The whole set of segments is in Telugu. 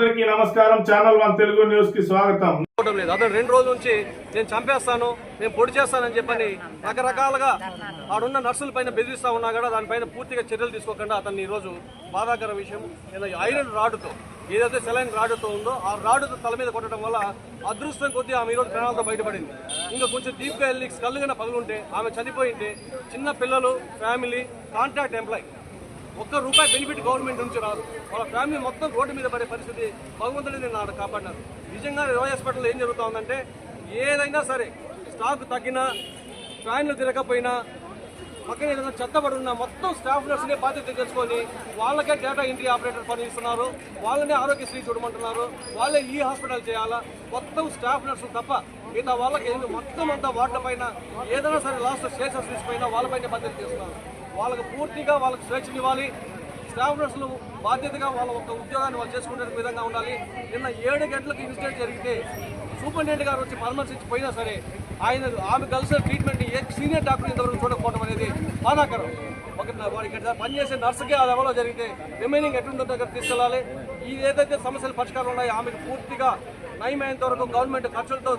అందరికీ నమస్కారం. ఛానల్ వన్ తెలుగు న్యూస్కి స్వాగతం. లేదు. అతను రెండు రోజుల నుంచి నేను చంపేస్తాను నేను పొడి చేస్తానని చెప్పని రకరకాలుగా ఆడున్న నర్సుల పైన బెదిరిస్తా ఉన్నా కూడా దానిపైన పూర్తిగా చర్యలు తీసుకోకుండా అతన్ని ఈరోజు బాధాకర విషయం. ఐరన్ రాడ్తో ఏదైతే సెలైన్ రాడ్తో ఉందో ఆ రాడ్తో తల మీద కొట్టడం వల్ల అదృష్టం కొద్దీ ఆమె ఈరోజు ప్రాణాలతో బయటపడింది. ఇంకా కొంచెం డీప్గా వెళ్ళి కళ్ళుగా పగులుంటే ఆమె చనిపోయింటే చిన్న పిల్లలు ఫ్యామిలీ కాంట్రాక్ట్ ఎంప్లాయ్ ఒక్క రూపాయి బెనిఫిట్ గవర్నమెంట్ నుంచి రాదు. వాళ్ళ ఫ్యామిలీ మొత్తం రోడ్డు మీద పడే పరిస్థితి భగవంతుడి నేను ఆడ కాపాడినారు. నిజంగా రోజ్ హాస్పిటల్ ఏం జరుగుతూ ఉందంటే ఏదైనా సరే స్టాక్ తగ్గినా ఫ్యాన్లు తిరగకపోయినా పక్కన ఏదైనా చెత్తబడి ఉన్న మొత్తం స్టాఫ్ నర్సునే బాధ్యత తెచ్చుకొని వాళ్ళకే డేటా ఎంట్రీ ఆపరేటర్ పనిస్తున్నారు వాళ్ళనే ఆరోగ్యశ్రీ చూడమంటున్నారు. వాళ్ళే ఈ హాస్పిటల్ చేయాలా? మొత్తం స్టాఫ్ నర్సులు తప్ప మిగతా వాళ్ళకి మొత్తం అంతా వాటిల పైన ఏదైనా సరే లాస్ట్ స్టేషన్స్ పైన వాళ్ళపైన బదిలీ చేస్తున్నారు వాళ్ళకి పూర్తిగా వాళ్ళకి స్వేచ్ఛనివ్వాలి. స్టాఫ్ నర్సులు బాధ్యతగా వాళ్ళ ఒక ఉద్యోగాన్ని వాళ్ళు చేసుకునే విధంగా ఉండాలి. నిన్న ఏడు గంటలకు ఇన్సిడెంట్ జరిగితే సూపరింటెండెంట్ గారు వచ్చి పరామర్శించి పోయినా సరే ఆయన ఆమె కలిసిన ట్రీట్మెంట్ ఏ సీనియర్ డాక్టర్ ఇంతవరకు చూడకపోవడం అనేది బాధాకరం. ఒక ఇక్కడ పనిచేసే నర్సుకే ఆ లెవెల్లో జరిగితే రిమైనింగ్ ఎట్లుందో దగ్గర తీసుకెళ్ళాలి. ఈ ఏదైతే సమస్యలు పరిష్కారం ఉన్నాయో ఆమెకు పూర్తిగా నయమైనంత వరకు గవర్నమెంట్ ఖర్చులతో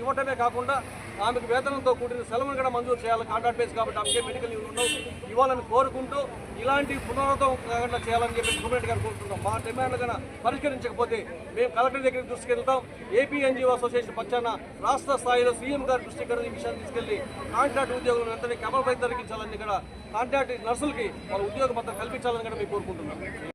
ఇవ్వటమే కాకుండా ఆమెకు వేతనంతో కూడిన సెలవును కూడా మంజూరు చేయాలి కాంట్రాక్ట్ బేస్ కాబట్టి ఆమెకే మెడికల్ లీవ్ ఉండవు ఇవ్వాలని కోరుకుంటూ ఇలాంటి పునరుద్ధం కాకుండా చేయాలని చెప్పి గవర్నమెంట్ గారు కోరుకుంటాం మా డిమాండ్లు కన్నా పరిష్కరించకపోతే మేము కలెక్టర్ దగ్గరికి దృష్టికెళ్తాం. ఏపీ ఎన్జిఓ అసోసియేషన్ పక్షాన రాష్ట్ర స్థాయిలో సీఎం గారి దృష్టికి ఈ విషయాన్ని తీసుకెళ్ళి కాంట్రాక్ట్ ఉద్యోగులను వెంటనే క్రమపై తొలగించాలని కూడా కాంట్రాక్ట్ నర్సులకి వాళ్ళ ఉద్యోగ భద్రత కల్పించాలని కూడా మేము కోరుకుంటున్నాం.